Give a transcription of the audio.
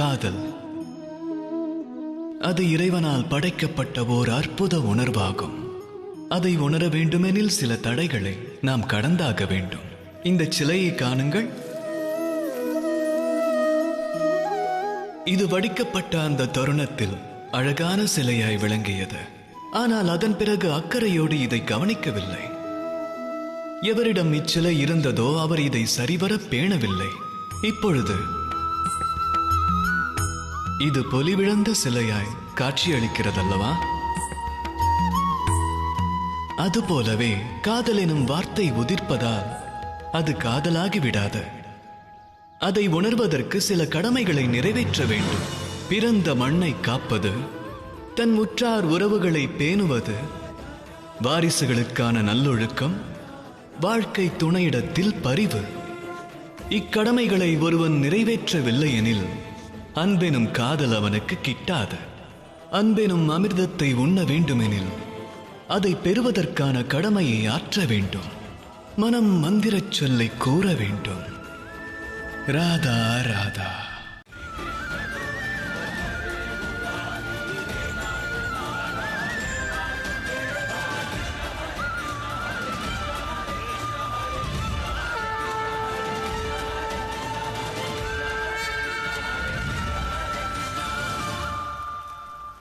காதல். அது இறைவனால் படைக்கப்பட்ட ஓர் அற்புத உணர்வாகும். அதை உணர வேண்டுமெனில் சில தடைகளை நாம் கடந்தாக வேண்டும். இந்த சிலையை காணுங்கள். இது வடிக்கப்பட்ட அந்த தருணத்தில் அழகான சிலையாய் விளங்கியது. ஆனால் அதன் பிறகு அக்கறையோடு இதை கவனிக்கவில்லை. எவரிடம் இச்சிலை இருந்ததோ அவர் இதை சரிவர பேணவில்லை. இப்பொழுது இது பொலிவிழந்த சிலையாய் காட்சியளிக்கிறதல்லவா? அதுபோலவே காதல் எனும் வார்த்தை உதிர்ப்பதால் அது காதலாகி விடாது அதை உணர்வதற்கு சில கடமைகளை நிறைவேற்ற வேண்டும். பிறந்த மண்ணை காப்பது தன் உற்றார் உறவுகளை பேணுவது வாரிசுகளுக்கான நல்லொழுக்கம் வாழ்க்கை துணையிடத்தில் பரிவு. இக்கடமைகளை ஒருவன் நிறைவேற்றவில்லை எனில் அன்பெனும் காதல் அவனுக்கு கிட்டாது. அன்பெனும் அமிர்தத்தை உண்ண வேண்டுமெனில் அதை பெறுவதற்கான கடமையை ஆற்ற வேண்டும். மனம் மந்திரச் சொல்லை கூற வேண்டும். ராதா ராதா.